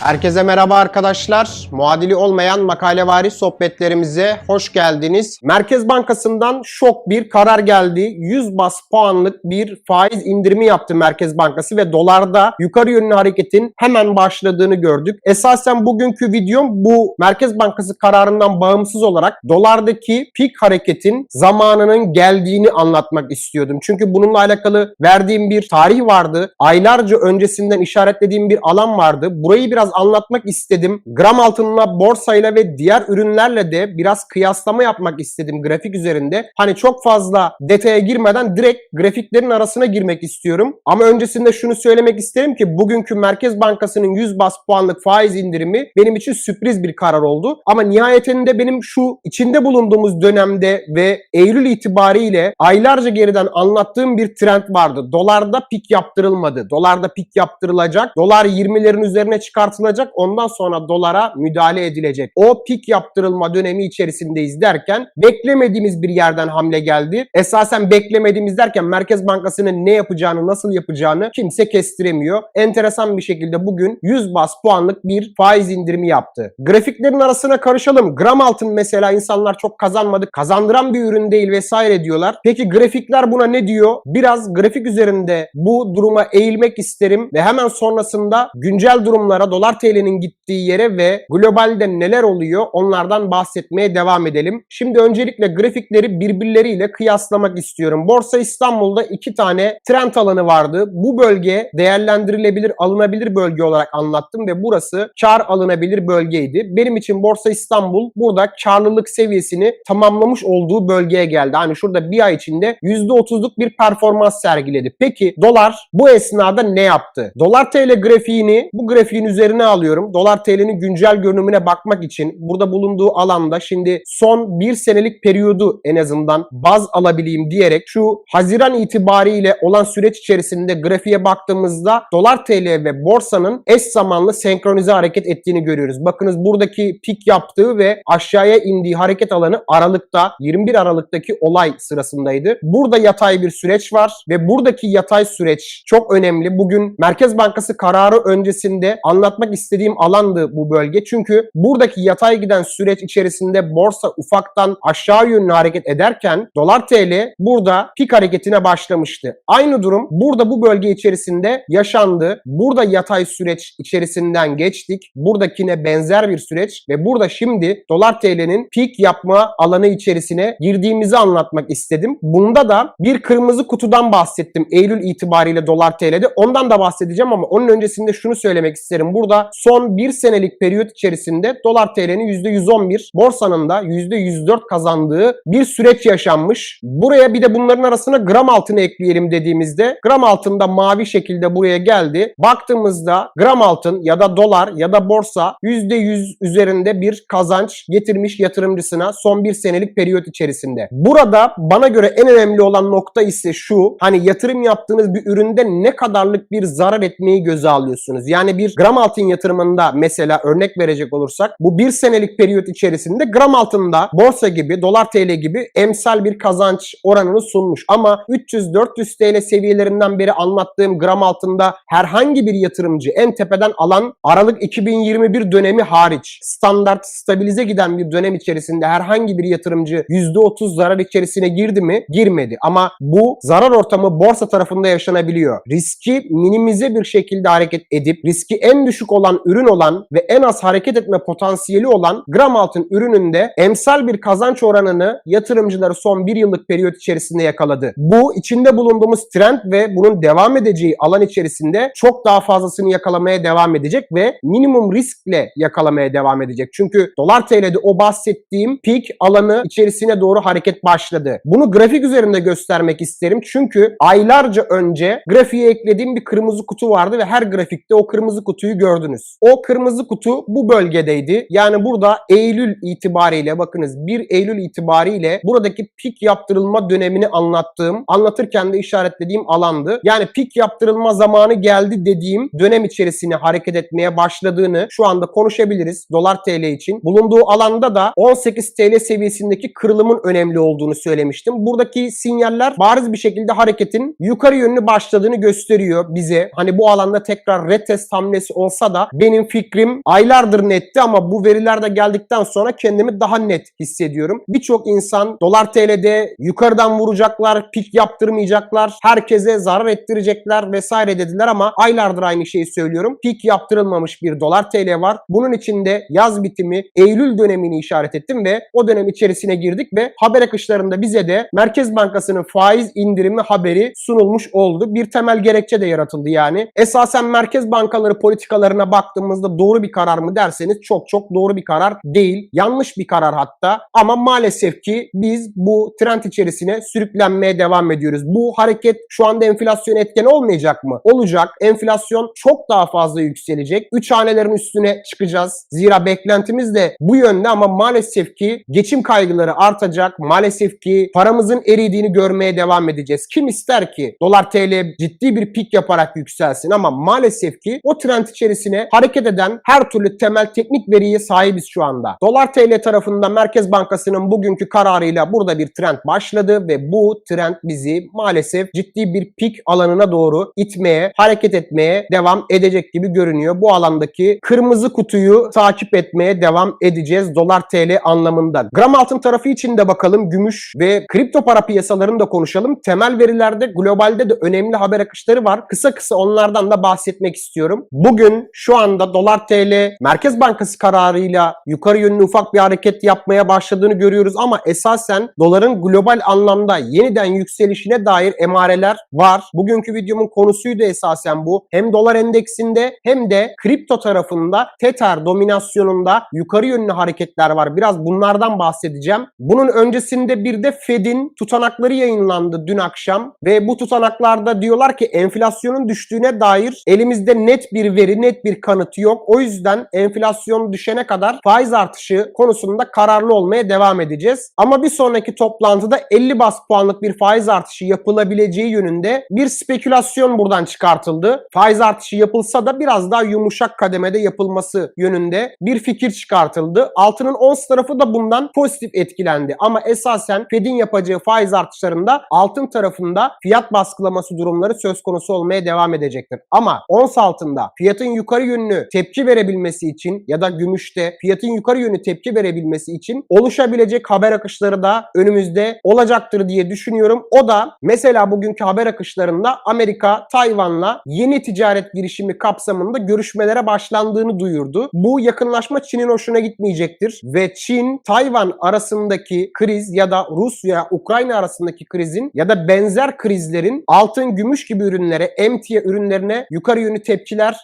Herkese merhaba arkadaşlar. Muadili olmayan makalevari sohbetlerimize hoş geldiniz. Merkez Bankası'ndan şok bir karar geldi. 100 bas puanlık bir faiz indirimi yaptı Merkez Bankası ve dolarda yukarı yönlü hareketin hemen başladığını gördük. Esasen bugünkü videom bu Merkez Bankası kararından bağımsız olarak dolardaki pik hareketin zamanının geldiğini anlatmak istiyordum. Çünkü bununla alakalı verdiğim bir tarih vardı. Aylarca öncesinden işaretlediğim bir alan vardı. Burayı biraz anlatmak istedim. Gram altınla, borsayla ve diğer ürünlerle de biraz kıyaslama yapmak istedim grafik üzerinde. Hani çok fazla detaya girmeden direkt grafiklerin arasına girmek istiyorum. Ama öncesinde şunu söylemek isterim ki bugünkü Merkez Bankası'nın 100 bas puanlık faiz indirimi benim için sürpriz bir karar oldu. Ama nihayetinde benim şu içinde bulunduğumuz dönemde ve Eylül itibariyle aylarca geriden anlattığım bir trend vardı. Dolarda pik yaptırılmadı. Dolarda pik yaptırılacak. Dolar 20'lerin üzerine çıkartılacak. Ondan sonra dolara müdahale edilecek. O pik yaptırılma dönemi içerisindeyiz derken beklemediğimiz bir yerden hamle geldi. Esasen beklemediğimiz derken Merkez Bankası'nın ne yapacağını, nasıl yapacağını kimse kestiremiyor. Enteresan bir şekilde bugün 100 bas puanlık bir faiz indirimi yaptı. Grafiklerin arasına karışalım. Gram altın mesela insanlar çok kazanmadı. Kazandıran bir ürün değil vesaire diyorlar. Peki grafikler buna ne diyor? Biraz grafik üzerinde bu duruma eğilmek isterim ve hemen sonrasında güncel durumlara dolar TL'nin gittiği yere ve globalde neler oluyor onlardan bahsetmeye devam edelim. Şimdi öncelikle grafikleri birbirleriyle kıyaslamak istiyorum. Borsa İstanbul'da iki tane trend alanı vardı. Bu bölge değerlendirilebilir, alınabilir bölge olarak anlattım ve burası kar alınabilir bölgeydi. Benim için Borsa İstanbul burada karlılık seviyesini tamamlamış olduğu bölgeye geldi. Hani şurada bir ay içinde %30'luk bir performans sergiledi. Peki dolar bu esnada ne yaptı? Dolar TL grafiğini bu grafiğin üzerine alıyorum. Dolar TL'nin güncel görünümüne bakmak için burada bulunduğu alanda şimdi son bir senelik periyodu en azından baz alabileyim diyerek şu Haziran itibariyle olan süreç içerisinde grafiğe baktığımızda Dolar TL ve borsanın eş zamanlı senkronize hareket ettiğini görüyoruz. Bakınız buradaki pik yaptığı ve aşağıya indiği hareket alanı Aralık'ta 21 Aralık'taki olay sırasındaydı. Burada yatay bir süreç var ve buradaki yatay süreç çok önemli. Bugün Merkez Bankası kararı öncesinde anlatmak istediğim alandı bu bölge. Çünkü buradaki yatay giden süreç içerisinde borsa ufaktan aşağı yönlü hareket ederken dolar TL burada pik hareketine başlamıştı. Aynı durum burada bu bölge içerisinde yaşandı. Burada yatay süreç içerisinden geçtik. Buradakine benzer bir süreç ve burada şimdi dolar TL'nin pik yapma alanı içerisine girdiğimizi anlatmak istedim. Bunda da bir kırmızı kutudan bahsettim Eylül itibariyle dolar TL'de. Ondan da bahsedeceğim ama onun öncesinde şunu söylemek isterim. Burada son bir senelik periyot içerisinde dolar TL'nin %111, borsanın da %104 kazandığı bir süreç yaşanmış. Buraya bir de bunların arasına gram altını ekleyelim dediğimizde gram altında mavi şekilde buraya geldi. Baktığımızda gram altın ya da dolar ya da borsa %100 üzerinde bir kazanç getirmiş yatırımcısına son bir senelik periyot içerisinde. Burada bana göre en önemli olan nokta ise şu. Hani yatırım yaptığınız bir üründe ne kadarlık bir zarar etmeyi göze alıyorsunuz. Yani bir gram altın yatırımında mesela örnek verecek olursak bu bir senelik periyot içerisinde gram altında borsa gibi dolar TL gibi emsal bir kazanç oranını sunmuş. Ama 300-400 TL seviyelerinden beri anlattığım gram altında herhangi bir yatırımcı en tepeden alan Aralık 2021 dönemi hariç standart stabilize giden bir dönem içerisinde herhangi bir yatırımcı %30 zarar içerisine girdi mi? Girmedi. Ama bu zarar ortamı borsa tarafında yaşanabiliyor. Riski minimize bir şekilde hareket edip riski en düşük olan ürün olan ve en az hareket etme potansiyeli olan gram altın ürününde emsal bir kazanç oranını yatırımcıları son bir yıllık periyot içerisinde yakaladı. Bu içinde bulunduğumuz trend ve bunun devam edeceği alan içerisinde çok daha fazlasını yakalamaya devam edecek ve minimum riskle yakalamaya devam edecek. Çünkü dolar TL'de o bahsettiğim peak alanı içerisine doğru hareket başladı. Bunu grafik üzerinde göstermek isterim. Çünkü aylarca önce grafiğe eklediğim bir kırmızı kutu vardı ve her grafikte o kırmızı kutuyu gördünüz. O kırmızı kutu bu bölgedeydi. Yani burada Eylül itibariyle bakınız 1 Eylül itibariyle buradaki pik yaptırılma dönemini anlattığım, anlatırken de işaretlediğim alandı. Yani pik yaptırılma zamanı geldi dediğim dönem içerisine hareket etmeye başladığını şu anda konuşabiliriz dolar TL için. Bulunduğu alanda da 18 TL seviyesindeki kırılımın önemli olduğunu söylemiştim. Buradaki sinyaller bariz bir şekilde hareketin yukarı yönlü başladığını gösteriyor bize. Hani bu alanda tekrar retest hamlesi olsa da benim fikrim aylardır netti ama bu veriler de geldikten sonra kendimi daha net hissediyorum. Birçok insan dolar TL'de yukarıdan vuracaklar, pik yaptırmayacaklar, herkese zarar ettirecekler vesaire dediler ama aylardır aynı şeyi söylüyorum. Pik yaptırılmamış bir dolar TL var. Bunun içinde yaz bitimi Eylül dönemini işaret ettim ve o dönem içerisine girdik ve haber akışlarında bize de Merkez Bankası'nın faiz indirimi haberi sunulmuş oldu. Bir temel gerekçe de yaratıldı yani. Esasen merkez bankaları politikalarına baktığımızda doğru bir karar mı derseniz çok çok doğru bir karar değil. Yanlış bir karar hatta. Ama maalesef ki biz bu trend içerisine sürüklenmeye devam ediyoruz. Bu hareket şu anda enflasyon etken olmayacak mı? Olacak. Enflasyon çok daha fazla yükselecek. 3 hanelerin üstüne çıkacağız. Zira beklentimiz de bu yönde ama maalesef ki geçim kaygıları artacak. Maalesef ki paramızın eridiğini görmeye devam edeceğiz. Kim ister ki dolar TL ciddi bir pik yaparak yükselsin ama maalesef ki o trend içerisine hareket eden her türlü temel teknik veriye sahibiz şu anda. Dolar TL tarafında Merkez Bankası'nın bugünkü kararıyla burada bir trend başladı ve bu trend bizi maalesef ciddi bir pik alanına doğru itmeye, hareket etmeye devam edecek gibi görünüyor. Bu alandaki kırmızı kutuyu takip etmeye devam edeceğiz dolar TL anlamında. Gram altın tarafı için de bakalım gümüş ve kripto para piyasalarını da konuşalım. Temel verilerde globalde de önemli haber akışları var. Kısa kısa onlardan da bahsetmek istiyorum. Bugün şu anda dolar TL Merkez Bankası kararıyla yukarı yönlü ufak bir hareket yapmaya başladığını görüyoruz ama esasen doların global anlamda yeniden yükselişine dair emareler var. Bugünkü videomun konusuydu esasen bu. Hem dolar endeksinde hem de kripto tarafında Tether dominasyonunda yukarı yönlü hareketler var. Biraz bunlardan bahsedeceğim. Bunun öncesinde bir de Fed'in tutanakları yayınlandı dün akşam ve bu tutanaklarda diyorlar ki enflasyonun düştüğüne dair elimizde net bir veri, net bir kanıt yok. O yüzden enflasyon düşene kadar faiz artışı konusunda kararlı olmaya devam edeceğiz. Ama bir sonraki toplantıda 50 bas puanlık bir faiz artışı yapılabileceği yönünde bir spekülasyon buradan çıkartıldı. Faiz artışı yapılsa da biraz daha yumuşak kademede yapılması yönünde bir fikir çıkartıldı. Altının ons tarafı da bundan pozitif etkilendi. Ama esasen Fed'in yapacağı faiz artışlarında altın tarafında fiyat baskılaması durumları söz konusu olmaya devam edecektir. Ama ons altında fiyatın yukarı yönlü tepki verebilmesi için ya da gümüşte fiyatın yukarı yönlü tepki verebilmesi için oluşabilecek haber akışları da önümüzde olacaktır diye düşünüyorum. O da mesela bugünkü haber akışlarında Amerika Tayvan'la yeni ticaret girişimi kapsamında görüşmelere başlandığını duyurdu. Bu yakınlaşma Çin'in hoşuna gitmeyecektir ve Çin Tayvan arasındaki kriz ya da Rusya Ukrayna arasındaki krizin ya da benzer krizlerin altın, gümüş gibi ürünlere, emtia ürünlerine yukarı yönlü tepkiler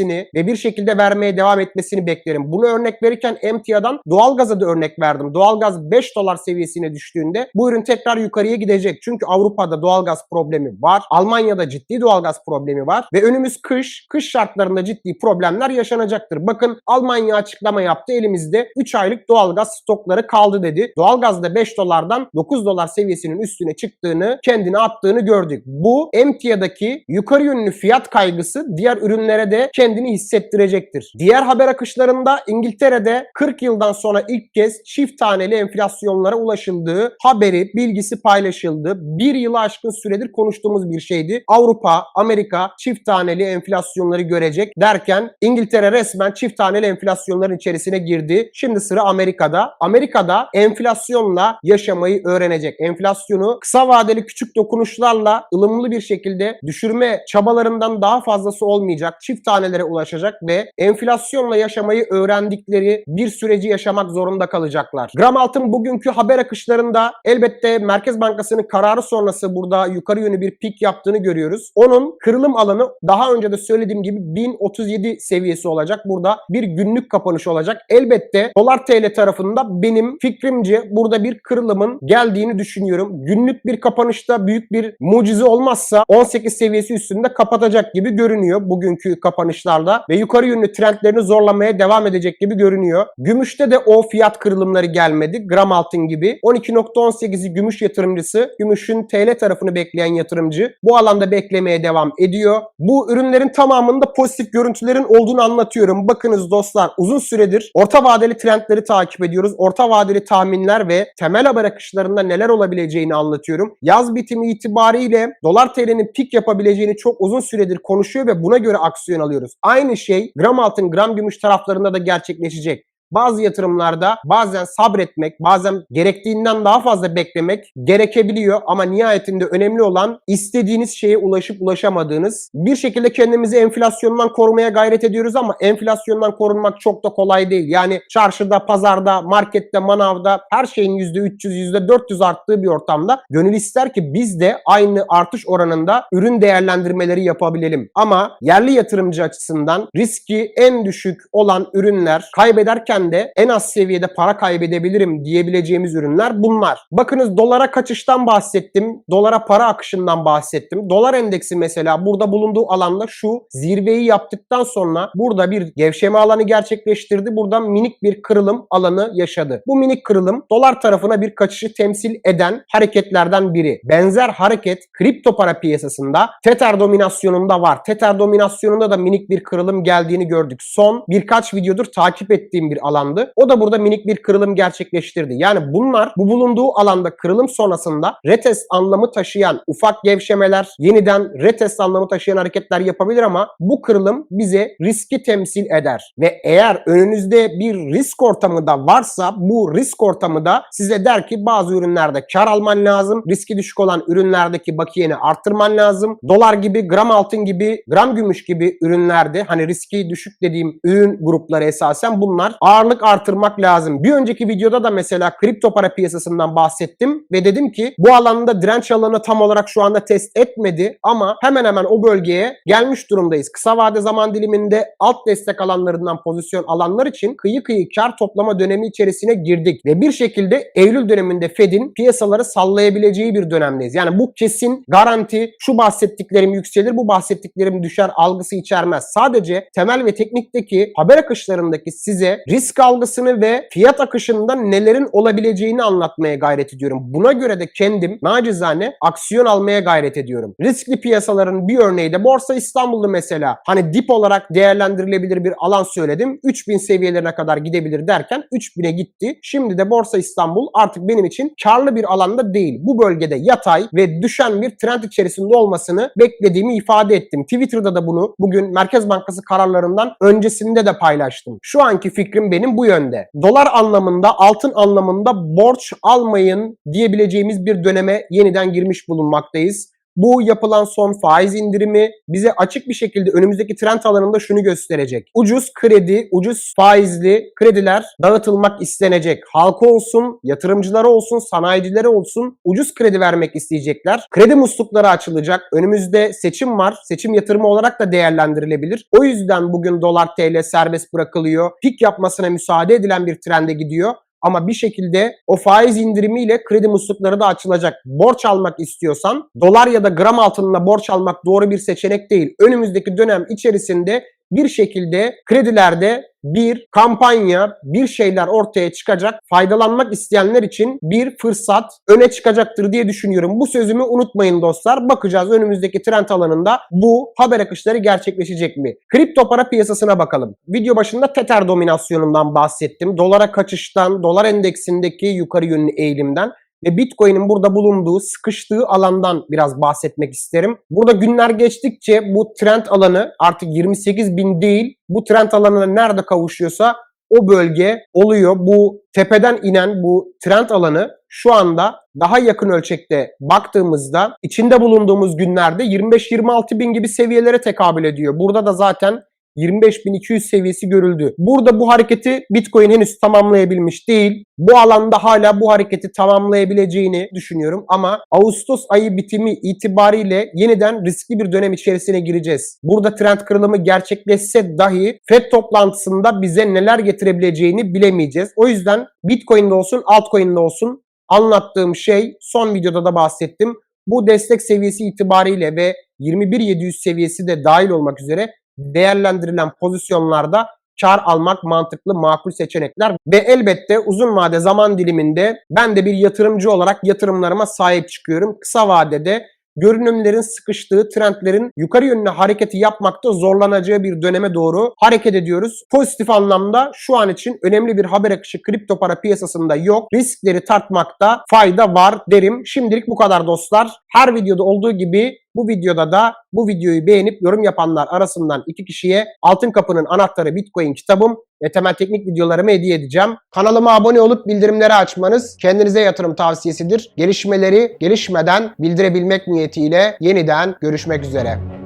vermesini ve bir şekilde vermeye devam etmesini beklerim. Bunu örnek verirken emtiadan doğalgaza da örnek verdim. Doğalgaz 5 dolar seviyesine düştüğünde bu ürün tekrar yukarıya gidecek. Çünkü Avrupa'da doğalgaz problemi var. Almanya'da ciddi doğalgaz problemi var ve önümüz kış. Kış şartlarında ciddi problemler yaşanacaktır. Bakın Almanya açıklama yaptı. Elimizde 3 aylık doğalgaz stokları kaldı dedi. Doğalgazda 5 dolardan 9 dolar seviyesinin üstüne çıktığını, kendine attığını gördük. Bu emtiadaki yukarı yönlü fiyat kaygısı diğer ürünlere de kendini hissettirecektir. Diğer haber akışlarında İngiltere'de 40 yıldan sonra ilk kez çift taneli enflasyonlara ulaşıldığı haberi, bilgisi paylaşıldı. Bir yılı aşkın süredir konuştuğumuz bir şeydi. Avrupa, Amerika çift taneli enflasyonları görecek derken İngiltere resmen çift taneli enflasyonların içerisine girdi. Şimdi sıra Amerika'da. Amerika'da enflasyonla yaşamayı öğrenecek. Enflasyonu kısa vadeli küçük dokunuşlarla ılımlı bir şekilde düşürme çabalarından daha fazlası olmayacak. Çift tanelere ulaşacak ve enflasyonla yaşamayı öğrendikleri bir süreci yaşamak zorunda kalacaklar. Gram altın bugünkü haber akışlarında elbette Merkez Bankası'nın kararı sonrası burada yukarı yönlü bir pik yaptığını görüyoruz. Onun kırılım alanı daha önce de söylediğim gibi 1037 seviyesi olacak. Burada bir günlük kapanış olacak. Elbette dolar TL tarafında benim fikrimce burada bir kırılımın geldiğini düşünüyorum. Günlük bir kapanışta büyük bir mucize olmazsa 18 seviyesi üstünde kapatacak gibi görünüyor bugünkü kapanışlarda ve yukarı yönlü trendlerini zorlamaya devam edecek gibi görünüyor. Gümüşte de o fiyat kırılımları gelmedi. Gram altın gibi. 12.18'i gümüş yatırımcısı, gümüşün TL tarafını bekleyen yatırımcı bu alanda beklemeye devam ediyor. Bu ürünlerin tamamında pozitif görüntülerin olduğunu anlatıyorum. Bakınız dostlar uzun süredir orta vadeli trendleri takip ediyoruz. Orta vadeli tahminler ve temel haber akışlarında neler olabileceğini anlatıyorum. Yaz bitimi itibariyle dolar TL'nin pik yapabileceğini çok uzun süredir konuşuyor ve buna göre aksiyon alıyoruz. Aynı şey gram altın, gram gümüş taraflarında da gerçekleşecek. Bazı yatırımlarda bazen sabretmek, bazen gerektiğinden daha fazla beklemek gerekebiliyor ama nihayetinde önemli olan istediğiniz şeye ulaşıp ulaşamadığınız. Bir şekilde kendimizi enflasyondan korumaya gayret ediyoruz ama enflasyondan korunmak çok da kolay değil. Yani çarşıda, pazarda, markette, manavda her şeyin %300, %400 arttığı bir ortamda gönül ister ki biz de aynı artış oranında ürün değerlendirmeleri yapabilelim. Ama yerli yatırımcı açısından riski en düşük olan ürünler kaybederken de en az seviyede para kaybedebilirim diyebileceğimiz ürünler bunlar. Bakınız dolara kaçıştan bahsettim. Dolara para akışından bahsettim. Dolar endeksi mesela burada bulunduğu alanda şu zirveyi yaptıktan sonra burada bir gevşeme alanı gerçekleştirdi. Buradan minik bir kırılım alanı yaşadı. Bu minik kırılım dolar tarafına bir kaçışı temsil eden hareketlerden biri. Benzer hareket kripto para piyasasında Tether dominasyonunda var. Tether dominasyonunda da minik bir kırılım geldiğini gördük. Son birkaç videodur takip ettiğim bir alandı. O da burada minik bir kırılım gerçekleştirdi. Yani bunlar bu bulunduğu alanda kırılım sonrasında retest anlamı taşıyan ufak gevşemeler, yeniden retest anlamı taşıyan hareketler yapabilir ama bu kırılım bize riski temsil eder. Ve eğer önünüzde bir risk ortamı da varsa bu risk ortamı da size der ki bazı ürünlerde kar alman lazım. Riski düşük olan ürünlerdeki bakiyeni arttırman lazım. Dolar gibi, gram altın gibi, gram gümüş gibi ürünlerde hani riski düşük dediğim ürün grupları esasen bunlar ağırlık artırmak lazım. Bir önceki videoda da mesela kripto para piyasasından bahsettim ve dedim ki bu alanda direnç alanı tam olarak şu anda test etmedi ama hemen hemen o bölgeye gelmiş durumdayız. Kısa vade zaman diliminde alt destek alanlarından pozisyon alanlar için kıyı kıyı kar toplama dönemi içerisine girdik ve bir şekilde Eylül döneminde Fed'in piyasaları sallayabileceği bir dönemdeyiz. Yani bu kesin garanti şu bahsettiklerim yükselir bu bahsettiklerim düşer algısı içermez. Sadece temel ve teknikteki haber akışlarındaki size risk algısını ve fiyat akışında nelerin olabileceğini anlatmaya gayret ediyorum. Buna göre de kendim nacizane aksiyon almaya gayret ediyorum. Riskli piyasaların bir örneği de Borsa İstanbul'du mesela. Hani dip olarak değerlendirilebilir bir alan söyledim. 3000 seviyelerine kadar gidebilir derken 3000'e gitti. Şimdi de Borsa İstanbul artık benim için karlı bir alanda değil. Bu bölgede yatay ve düşen bir trend içerisinde olmasını beklediğimi ifade ettim. Twitter'da da bunu bugün Merkez Bankası kararlarından öncesinde de paylaştım. Şu anki fikrim benim bu yönde. Dolar anlamında, altın anlamında borç almayın diyebileceğimiz bir döneme yeniden girmiş bulunmaktayız. Bu yapılan son faiz indirimi bize açık bir şekilde önümüzdeki trend alanında şunu gösterecek. Ucuz kredi, ucuz faizli krediler dağıtılmak istenecek. Halka olsun, yatırımcılara olsun, sanayicilere olsun ucuz kredi vermek isteyecekler. Kredi muslukları açılacak. Önümüzde seçim var. Seçim yatırımı olarak da değerlendirilebilir. O yüzden bugün dolar TL serbest bırakılıyor. Pik yapmasına müsaade edilen bir trende gidiyor. Ama bir şekilde o faiz indirimiyle kredi muslukları da açılacak. Borç almak istiyorsan dolar ya da gram altınla borç almak doğru bir seçenek değil. Önümüzdeki dönem içerisinde bir şekilde kredilerde bir kampanya, bir şeyler ortaya çıkacak. Faydalanmak isteyenler için bir fırsat öne çıkacaktır diye düşünüyorum. Bu sözümü unutmayın dostlar. Bakacağız önümüzdeki trend alanında bu haber akışları gerçekleşecek mi? Kripto para piyasasına bakalım. Video başında Tether dominasyonundan bahsettim. Dolara kaçıştan, dolar endeksindeki yukarı yönlü eğilimden ve Bitcoin'in burada bulunduğu, sıkıştığı alandan biraz bahsetmek isterim. Burada günler geçtikçe bu trend alanı artık 28 bin değil, bu trend alanına nerede kavuşuyorsa o bölge oluyor. Bu tepeden inen bu trend alanı şu anda daha yakın ölçekte baktığımızda içinde bulunduğumuz günlerde 25-26 bin gibi seviyelere tekabül ediyor. Burada da zaten 25.200 seviyesi görüldü. Burada bu hareketi Bitcoin henüz tamamlayabilmiş değil. Bu alanda hala bu hareketi tamamlayabileceğini düşünüyorum ama Ağustos ayı bitimi itibariyle yeniden riskli bir dönem içerisine gireceğiz. Burada trend kırılımı gerçekleşse dahi FED toplantısında bize neler getirebileceğini bilemeyeceğiz. O yüzden Bitcoin'de olsun, altcoin'de olsun anlattığım şey son videoda da bahsettim. Bu destek seviyesi itibariyle ve 21.700 seviyesi de dahil olmak üzere değerlendirilen pozisyonlarda kar almak mantıklı, makul seçenekler ve elbette uzun vade zaman diliminde ben de bir yatırımcı olarak yatırımlarıma sahip çıkıyorum. Kısa vadede görünümlerin sıkıştığı trendlerin yukarı yönlü hareketi yapmakta zorlanacağı bir döneme doğru hareket ediyoruz. Pozitif anlamda şu an için önemli bir haber akışı kripto para piyasasında yok. Riskleri tartmakta fayda var derim. Şimdilik bu kadar dostlar. Her videoda olduğu gibi Bu videoda da bu videoyu beğenip yorum yapanlar arasından iki kişiye Altın Kapı'nın Anahtarı Bitcoin kitabım ve temel teknik videolarımı hediye edeceğim. Kanalıma abone olup bildirimleri açmanız kendinize yatırım tavsiyesidir. Gelişmeleri gelişmeden bildirebilmek niyetiyle yeniden görüşmek üzere.